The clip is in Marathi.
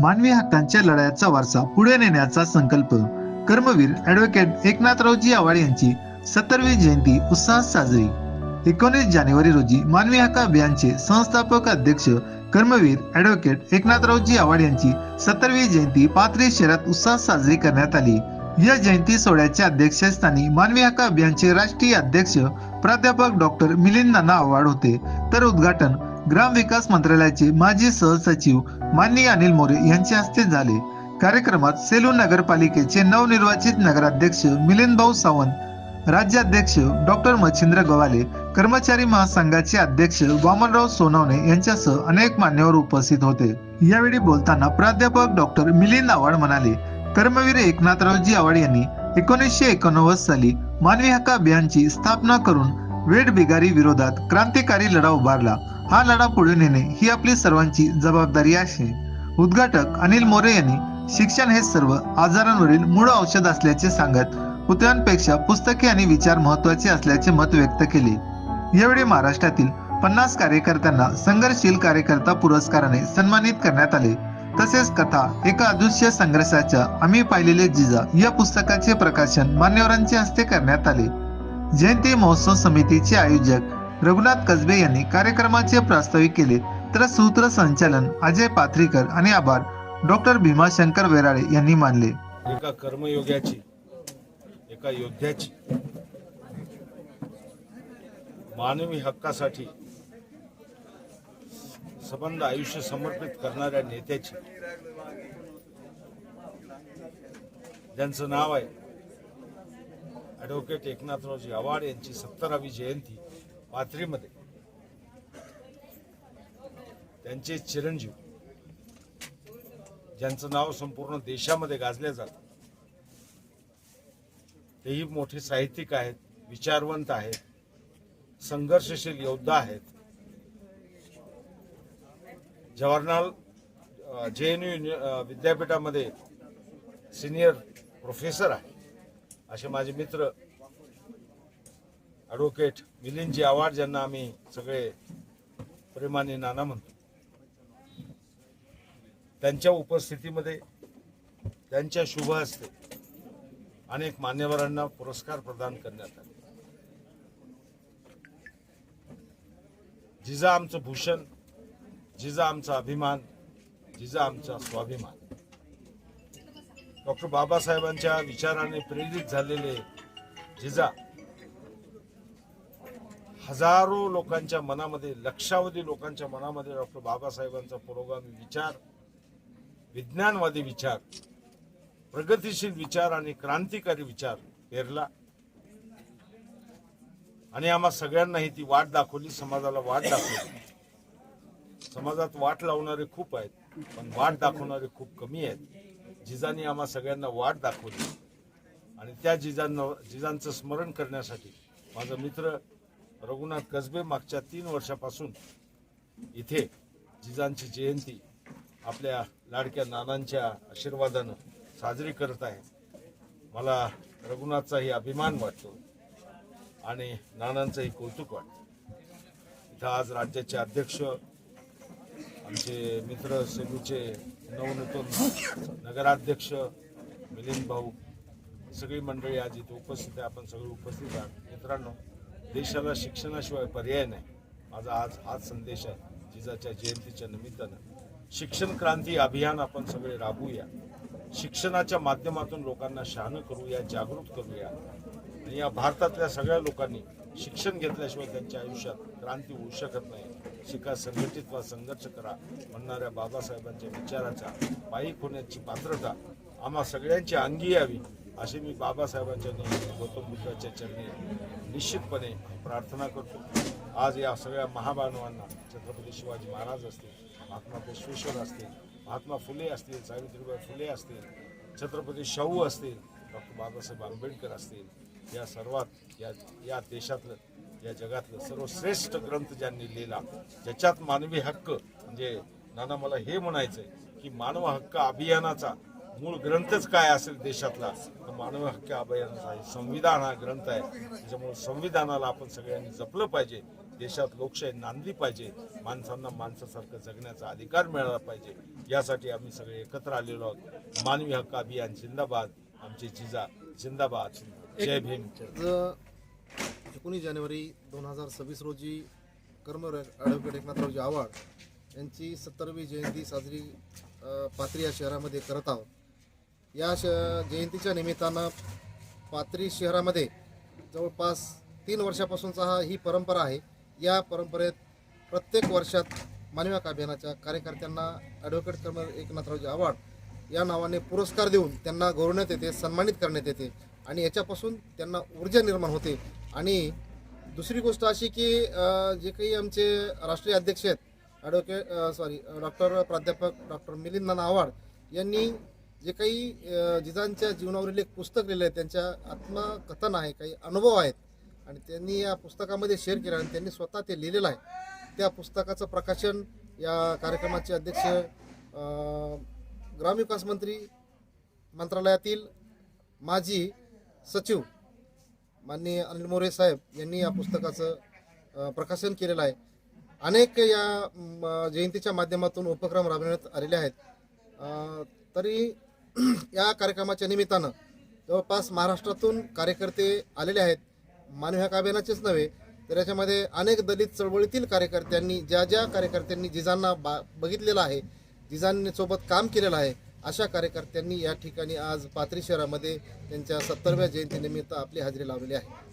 मानवी हक्कांच्या लढ्याचा वारसा पुढे नेण्याचा संकल्प. कर्मवीर ऍडव्होकेट एकनाथरावजी आव्हाड यांची सत्तरवी जयंती उत्साहात साजरी. एकोणीस जानेवारी रोजी मानवी हक्क अभियानचे संस्थापक अध्यक्ष कर्मवीर ऍडव्होकेट एकनाथरावजी आव्हाड यांची सत्तरवी जयंती पाथरी शहरात उत्साहात साजरी करण्यात आली. या जयंती सोहळ्याच्या अध्यक्षस्थानी मानवी हक्क अभियानचे राष्ट्रीय अध्यक्ष प्राध्यापक डॉक्टर मिलिंद नाना आव्हाड होते. तर उद्घाटन ग्रामविकास मंत्रालयाचे माजी सहसचिव माननीय अनिल मोरे यांच्या हस्ते झाले. कार्यक्रमात सेलू नगरपालिकेचे नवनिर्वाचित नगराध्यक्ष मिलिंद भाऊ सावंत राज्याध्यक्ष डॉक्टर मच्छिंद्र गवाले कर्मचारी महासंघाचे अध्यक्ष वामनराव सोनवणे यांच्यासह अनेक मान्यवर उपस्थित होते. यावेळी बोलताना प्राध्यापक डॉक्टर मिलिंद आव्हाड म्हणाले कर्मवीर एकनाथरावजी आव्हाड यांनी एकोणीसशे एकोणनव्वद साली मानवी हक्क अभियानची स्थापना करून वेड बिगारी विरोधात क्रांतिकारी लढा उभारला. हा लढा पुढे नेणे ही आपली सर्वांची जबाबदारी आहे. उद्घाटक अनिल मोरे यांनी शिक्षण हे सर्व आजारांवरील मूळ औषध असल्याचे सांगत पुतळ्यांपेक्षा पुस्तके आणि विचार महत्त्वाचे असल्याचे मत व्यक्त केले. यावेळी महाराष्ट्रातील पन्नास कार्यकर्त्यांना संघर्षशील कार्यकर्ता पुरस्काराने सन्मानित करण्यात आले. तसेच कथा एका अदृश्य संघर्षाच्या आम्ही पाहिलेले जिजा या पुस्तकाचे प्रकाशन मान्यवरांच्या हस्ते करण्यात आले. जयंती महोत्सव समितीचे आयोजक रघुनाथ कसबे यांनी कार्यक्रमाचे प्रास्ताविक केले. तर सूत्र संचालन अजय पाथरीकर आणि आभार. डॉक्टर भीमाशंकर वेराळे यांनी मानले. एका कर्मयोग्याची एका योद्ध्याची मानवी हक्कासाठी संबंध आयुष्य समर्पित करणाऱ्या नेत्याची. ज्यांचं नाव आहे ॲडव्होकेट एकनाथरावजी आव्हाड यांची सत्तरावी जयंती. पाथरीमध्ये. त्यांचे चिरंजीव ज्यांचं नाव संपूर्ण देशामध्ये गाजले जातं तेही मोठे साहित्यिक आहेत विचारवंत आहेत संघर्षशील योद्धा आहेत. जवाहरलाल जे एन यू विद्यापीठामध्ये सिनियर प्रोफेसर आहे असे माझे मित्र ॲडव्होकेट मिलिंदजी आव्हाड ज्यांना आम्ही सगळे प्रेमाने नाना म्हणतो. त्यांच्या उपस्थितीमध्ये त्यांच्या शुभ हस्ते अनेक मान्यवरांना पुरस्कार प्रदान करण्यात आले. जिजा आमचं भूषण जिजा आमचा अभिमान जिजा आमचा स्वाभिमान. डॉक्टर बाबासाहेबांच्या विचाराने प्रेरित झालेले जिजा हजारो लोकांच्या मनामध्ये लक्षावधी लोकांच्या मनामध्ये डॉक्टर बाबासाहेबांचा पुरोगामी विचार विज्ञानवादी विचार प्रगतिशील विचार आणि क्रांतिकारी विचार पेरला. आणि आम्हा सगळ्यांनाही ती वाट दाखवली समाजाला वाट दाखवली. समाजात वाट लावणारे खूप आहेत पण वाट दाखवणारे खूप कमी आहेत. जिजानी आम्हा सगळ्यांना वाट दाखवली. आणि त्या जिजांना जिजांचं स्मरण करण्यासाठी माझा मित्र रघुनाथ कसबे मागच्या तीन वर्षापासून इथे जिजांची जयंती आपल्या लाडक्या नानांच्या आशीर्वादानं साजरी करत आहे मला रघुनाथचाही अभिमान वाटतो आणि नानांचंही कौतुक वाटतं. इथं आज राज्याचे अध्यक्ष आमचे मित्र सेलूचे नवनूतन नगराध्यक्ष मिलिंद भाऊ सगळी मंडळी आज इथे उपस्थित आहे आपण सगळे उपस्थित आहात. मित्रांनो देशाला शिक्षणाशिवाय पर्याय नाही. माझा आज हाच संदेश आहे जिजाच्या जयंतीच्या निमित्तानं. शिक्षण क्रांती अभियान आपण सगळे राबवूया. शिक्षणाच्या माध्यमातून लोकांना शहाणं करूया जागृत करूया. आणि या भारतातल्या सगळ्या लोकांनी शिक्षण घेतल्याशिवाय त्यांच्या आयुष्यात क्रांती होऊ शकत नाही. शिका संघटित वा संघर्ष करा म्हणणाऱ्या बाबासाहेबांच्या विचाराचा पायीक होण्याची पात्रता आम्हा सगळ्यांची अंगी यावी. अशी मी बाबासाहेबांच्या नेहमी गौतम बुद्धाच्या चरणी निश्चितपणे प्रार्थना करतो. आज या सगळ्या महामानवांना छत्रपती शिवाजी महाराज असतील महात्मा बसवेश्वर असतील महात्मा फुले असतील सावित्रीबाई फुले असतील छत्रपती शाहू असतील डॉक्टर बाबासाहेब आंबेडकर असतील या सर्वात या या देशातलं या जगातलं सर्वश्रेष्ठ ग्रंथ ज्यांनी लिहिला ज्याच्यात मानवी हक्क म्हणजे नाना मला हे म्हणायचंय की मानव हक्क अभियानाचा मूळ ग्रंथच काय असेल देशातला? तर मानव हक्क अभियानाचा आहे संविधान हा ग्रंथ आहे. त्याच्यामुळे संविधानाला आपण सगळ्यांनी जपलं पाहिजे. देशात लोकशाही नांदली पाहिजे. माणसांना माणसासारखं जगण्याचा अधिकार मिळाला पाहिजे. यासाठी आम्ही सगळे एकत्र आलेलो आहोत. मानवी हक्क अभियान जिंदाबाद. आमचे जिजा जिंदाबाद. जय भीम. एकोणीस जानेवारी दोन हजार सव्वीस रोजी कर्मवीर ॲडव्होकेट एकनाथरावजी आव्हाड यांची सत्तरवी जयंती साजरी अ, पाथरी या शहरामध्ये करत आहोत. या श जयंतीच्या निमित्तानं पाथरी शहरामध्ये जवळपास तीन वर्षापासूनचा हा ही परंपरा आहे. या परंपरेत प्रत्येक वर्षात मानवी अभियानाच्या कार्यकर्त्यांना ॲडव्होकेट कर्मर एकनाथरावजी आव्हाड या नावाने पुरस्कार देऊन त्यांना गौरवण्यात येते सन्मानित करण्यात येते आणि याच्यापासून त्यांना ऊर्जा निर्माण होते. आणि दुसरी गोष्ट अशी की जे काही आमचे राष्ट्रीय अध्यक्ष आहेत ॲडव्होकेट सॉरी डॉक्टर प्राध्यापक डॉक्टर मिलिंद नाना आव्हाड यांनी जे काही जिजांच्या जीवनावरील एक पुस्तक लिहिलं आहे त्यांच्या आत्मकथन आहे काही अनुभव आहेत. आणि त्यांनी या पुस्तकामध्ये शेअर केलं आणि त्यांनी स्वतः ते लिहिलेलं आहे. त्या पुस्तकाचं प्रकाशन या कार्यक्रमाचे अध्यक्ष ग्रामविकास मंत्री मंत्रालयातील माजी सचिव माननीय अनिल मोरे साहेब यांनी या पुस्तकाचं प्रकाशन केलेलं आहे. अनेक या म, जयंतीच्या माध्यमातून उपक्रम राबवण्यात आलेले आहेत. तरी या कार्यक्रमाच्या निमित्तानं जवळपास महाराष्ट्रातून कार्यकर्ते आलेले आहेत. मानवी हक्क अभियानाचेच नव्हे तर याच्यामध्ये अनेक दलित चळवळीतील कार्यकर्त्यांनी ज्या ज्या कार्यकर्त्यांनी जिजांना बा बघितलेलं आहे जिजांसोबत काम केलेलं आहे अशा कार्यकर्त्यांनी या ठिकाणी आज पाथरी शहरामध्ये त्यांच्या सत्तरव्या जयंतीनिमित्त आपली हजेरी लावलेली आहे.